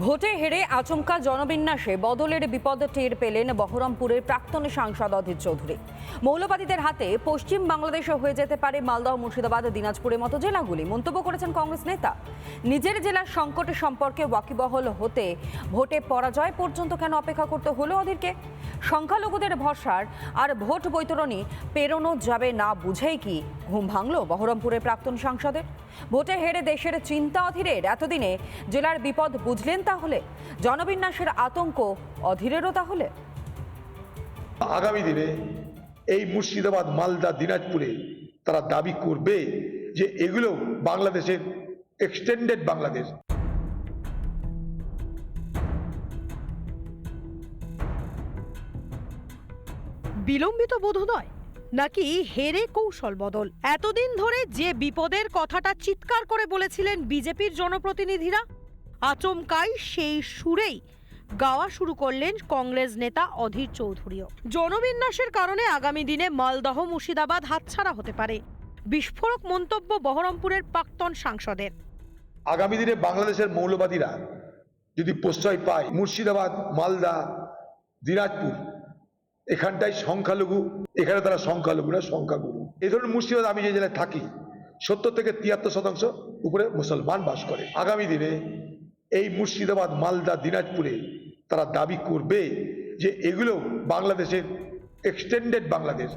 ভোটে হেরে আচমকা জনবিন্যাসে বদলের বিপদ টের পেলেন বহরমপুরের প্রাক্তন সাংসদ অধীর চৌধুরী। মৌলবাদীদের হাতে পশ্চিম বাংলাদেশে হয়ে যেতে পারে মালদহ, মুর্শিদাবাদ, দিনাজপুরের মতো জেলাগুলি। মন্তব্য করেছেন কংগ্রেস নেতা। নিজের জেলার সংকটের সম্পর্কে ওয়াকিবহল হতে ভোটে পরাজয় পর্যন্ত কেন অপেক্ষা করতে হলো অধীরকে? সংখ্যালঘুদের ভরসার আর ভোট বৈতরণী পেরোনো যাবে না বুঝেই কি ঘুম ভাঙল বহরমপুরের প্রাক্তন সাংসদের? ভোটে হেরে দেশের চিন্তা অধীরের। এতদিনে জেলার বিপদ বুঝলেন তাহলে? জনবিন্যাসের আতঙ্ক অধীরেরও তাহলে? আগামী দিনে এই মুর্শিদাবাদ মালদা দিনাজপুরে তারা দাবি করবে যে এগুলো বাংলাদেশের এক্সটেন্ডেড বাংলাদেশ। বিলম্বিত বোধ নয় নাকি হেরে কৌশল বদল? এতদিন ধরে যে বিপদের কথাটা চিৎকার করে বলেছিলেন বিজেপির জনপ্রতিনিধিরা আচমকাই সেই সুরেই গাওয়া শুরু করলেন কংগ্রেস নেতা অধীর চৌধুরীও। জনবিন্যাসের কারণে আগামী দিনে মালদহ মুর্শিদাবাদ হাতছাড়া হতে পারে। বিস্ফোরক মন্তব্য বহরমপুরের প্রাক্তন সাংসদের। আগামী দিনে বাংলাদেশের মৌলবাদীরা যদি প্রশ্রয় পায় মুর্শিদাবাদ, মালদা, দিনাজপুর, এখানটায় সংখ্যালঘু, এখানে তারা সংখ্যালঘু না, সংখ্যাগুরু। এই ধরনের মুর্শিদাবাদ আমি যে জেলায় থাকি, সত্তর থেকে তিয়াত্তর শতাংশ উপরে মুসলমান বাস করে। আগামী দিনে এই মুর্শিদাবাদ, মালদা, দিনাজপুরে তারা দাবি করবে যে এগুলো বাংলাদেশের এক্সটেন্ডেড বাংলাদেশ।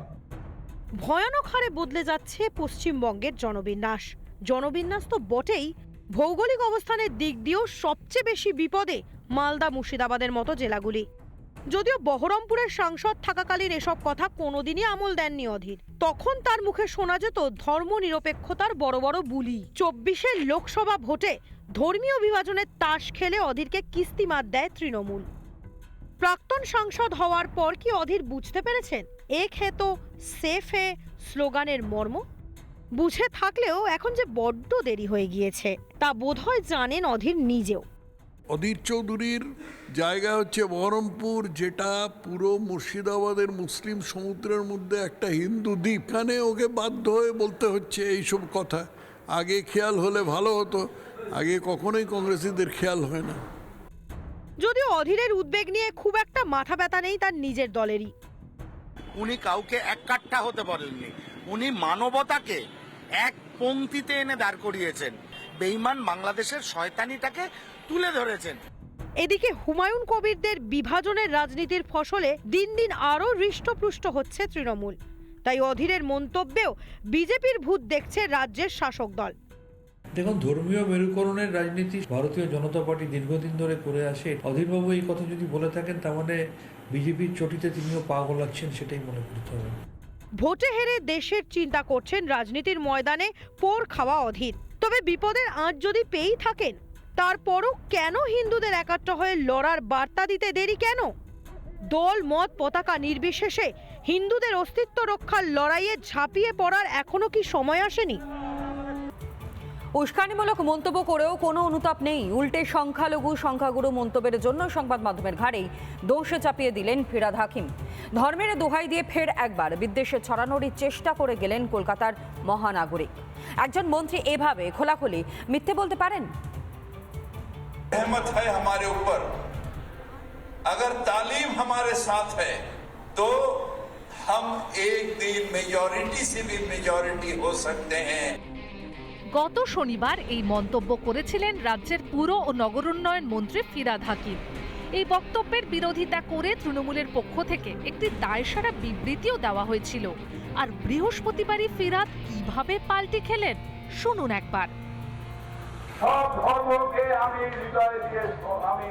ভয়ানক হারে বদলে যাচ্ছে পশ্চিমবঙ্গের জনবিন্যাস। জনবিন্যাস তো বটেই। ভৌগোলিক অবস্থানের দিক দিয়েও সবচেয়ে বেশি বিপদে মালদা মুর্শিদাবাদের মতো জেলাগুলি। যদিও বহরমপুরের সাংসদ থাকাকালীন এসব কথা কোনোদিনই আমল দেননি অধীর। তখন তার মুখে শোনা যেত ধর্ম নিরপেক্ষতার বড় বড় বুলি। চব্বিশের লোকসভা ভোটে ধর্মীয় বিভাজনের তাস খেলে অধীরকে কিস্তিমাত দেয় তৃণমূল। প্রাক্তন সাংসদ হওয়ার পর কি অধীর বুঝতে পেরেছেন? এ খেত সেফে স্লোগানের মর্ম? বুঝে থাকলেও এখন যে বড্ড দেরি হয়ে গিয়েছে, তা বোধহয় জানেন অধীর নিজেও। অধীর চৌধুরীর জায়গা হচ্ছে বহরমপুর যেটা পুরো মুর্শিদাবাদের মুসলিম সমুদ্রের মধ্যে একটা হিন্দু দ্বীপ। এখানে ওকে বাধ্য হয়ে বলতে হচ্ছে এইসব কথা। আগে খেয়াল হলে ভালো হতো আগে কখনোই কংগ্রেসিদের খেয়াল হয় না। যদিও অধীরের উদ্বেগ নিয়ে খুব একটা মাথা ব্যথা নেই তার নিজের দলেরই। উনি কাউকে এক কাঠা হতে পারেননি উনি মানবতাকে এক পংক্তিতে এনে দাঁড় করিয়েছেন। বেইমান বাংলাদেশের শয়তানিটাকে তুলে ধরেছেন। এদিকে হুমায়ুন কবিরদের বিভাজনের রাজনীতির ফসলে দিন দিন আরও হৃষ্টপুষ্ট হচ্ছে তৃণমূল। তাই অধীরের মন্তব্যেও বিজেপির ভূত দেখছে রাজ্যের শাসক দল। দেখুন ধর্মীয় মেরুকরণের রাজনীতি ভারতীয় জনতা পার্টি দীর্ঘদিন ধরে করে আসে। অধীরবাবু এই কথা যদি বলে থাকেন তার মানে বিজেপির চটিতে তিনিও পা গলাচ্ছেন সেটাই মনে করতে হবে। ভোটে হেরে দেশের চিন্তা করছেন রাজনীতির ময়দানে পোর খাওয়া অধীর। তবে বিপদের আঁচ যদি পেয়েই থাকেন তারপরও কেন হিন্দুদের একাত্র হয়ে লড়ার বার্তা দিতে দেরি কেন? দল, মত, পতাকা নির্বিশেষে হিন্দুদের অস্তিত্ব রক্ষার লড়াইয়ে ঝাঁপিয়ে পড়ার এখনও কি সময় আসেনি? উস্কানিমূলক মন্তব্য করেও কোনো অনুতাপ নেই। উল্টে সংখ্যালঘু সংখ্যাগুরু মন্তব্যের জন্য সংবাদ মাধ্যমের ঘাড়েই দোষে চাপিয়ে দিলেন ফিরাদ হাকিম। ধর্মের দোহাই দিয়ে ফের একবার বিদ্বেষে ছড়ানোর চেষ্টা করে গেলেন কলকাতার মহানাগরিক। একজন মন্ত্রী এভাবে খোলাখুলি মিথ্যে বলতে পারেন? रहमत है हमारे ऊपर अगर तालीम हमारे साथ है तो हम एक दिन मेजॉरिटी से भी मेजॉरिटी हो सकते हैं গত শনিবার এই মন্তব্য করেছিলেন রাজ্যের পুর ও নগরোন্নয়ন মন্ত্রী ফিরাদ হাকিম এই বক্তব্যের বিরোধিতা করে তৃণমূলের পক্ষ থেকে একটি দায়সারা বিবৃতিও দেওয়া হয়েছিল আর বৃহস্পতিবারই ফিরাদ কিভাবে পাল্টি খেলেন শুনুন একবার সব ধর্মকে আমি হৃদয়ে দিয়ে আমি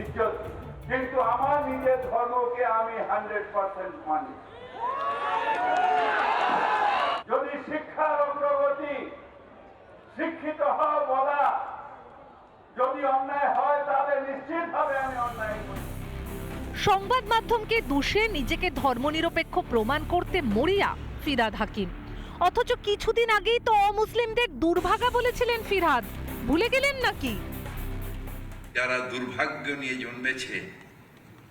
ইজ্জত কিন্তু আমার নিজের ধর্মকে আমি হান্ড্রেড পার্সেন্ট মানি। যদি শিক্ষার অগ্রগতি শিক্ষিত হওয়া বলা, যদি অন্যায় হয়, তাহলে নিশ্চিতভাবে আমি অন্যায় করি। সংবাদ মাধ্যমকে দোষে নিজেকে ধর্মনিরপেক্ষ প্রমাণ করতে মরিয়া ফিরাদ হাকিম। অথচ কিছুদিন আগেই তো অমুসলিমদের দুর্ভাগা বলেছিলেন ফিরহাদ। ভুলে গেলেন নাকি? যারা দুর্ভাগ্য নিয়ে জন্মেছে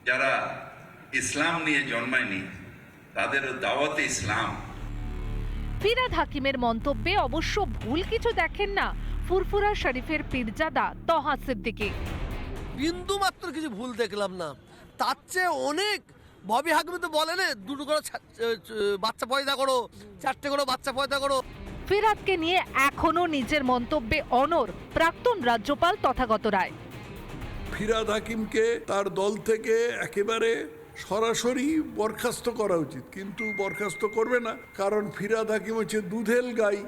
যারা ইসলাম নিয়ে জন্মায়নি তাদেরও দাওয়াতে ইসলাম। ফিরাদ হাকিমের মন্তব্যে অবশ্য ভুল কিছু দেখেন না ফুরফুরা শরীফের পীরজাদা তহা সিদ্দিকী। বিন্দু মাত্র কিছু ভুল দেখলাম না। তার চেয়ে অনেক ববি হাকিম তো বলে না দুটো করে বাচ্চা পয়দা করো চারটে করে বাচ্চা পয়দা করো। ফিরহাদকে নিয়ে এখনও নিজের মন্তব্যে অনর প্রাক্তন রাজ্যপাল তথাগত রায়। ফিরাদ হাকিমকে তার দল থেকে একেবারে সরাসরি বরখাস্ত করা উচিত কিন্তু বরখাস্ত করবে না কারণ ফিরাদ হাকিম হচ্ছে দুধেল গাই।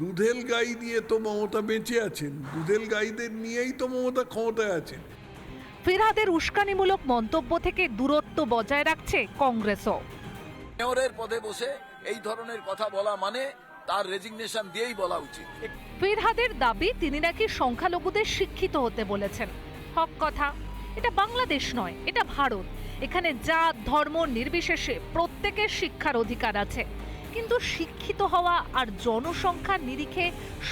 দুধেল গাই দিয়ে তো মমতা বেঁচে আছেন দুধেল গাইদের নিয়েই তো মমতা ক্ষমতায় আছেন। ফিরহাদের উস্কানিমূলক মন্তব্য থেকে দূরত্ব বজায় রাখছে কংগ্রেসও। মেয়রের পদে বসে এই ধরনের কথা বলা মানে তার রেজিগনেশন দিয়েই বলা উচিত। ফিরহাদের দাবি, তিনি নাকি সংখ্যালঘুদের শিক্ষিত হতে বলেছেন। হক কথা, এটা বাংলাদেশ নয়, এটা ভারত। এখানে জাত, ধর্ম নির্বিশেষে প্রত্যেকের শিক্ষার অধিকার আছে। কিন্তু শিক্ষিত হওয়া আর জনসংখ্যার নিরিখে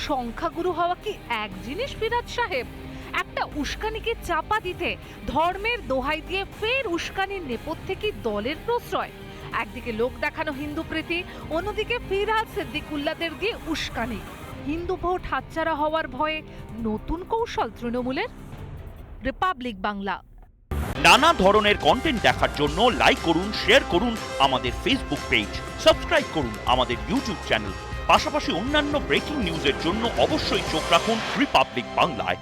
সংখ্যাগুরু হওয়া কি এক জিনিস ফিরাদ সাহেব? একটা উস্কানিকে চাপা দিতে ধর্মের দোহাই দিয়ে ফের উস্কানির নেপথ্যে কি দলের প্রশ্রয়? একদিকে লোক দেখানো হিন্দু প্রীতি, অন্যদিকে ফিরহাদ সিদ্দিকুল্লাদের দিয়ে উস্কানি। হিন্দু ভোট হাতছাড়া হওয়ার ভয়ে নতুন কৌশল তৃণমূলের। রিপাবলিক বাংলা। নানা ধরনের কন্টেন্ট দেখার জন্য লাইক করুন শেয়ার করুন আমাদের ফেসবুক পেজ সাবস্ক্রাইব করুন আমাদের ইউটিউব চ্যানেল পাশাপাশি অন্যান্য ব্রেকিং নিউজের জন্য অবশ্যই চোখ রাখুন রিপাবলিক বাংলায়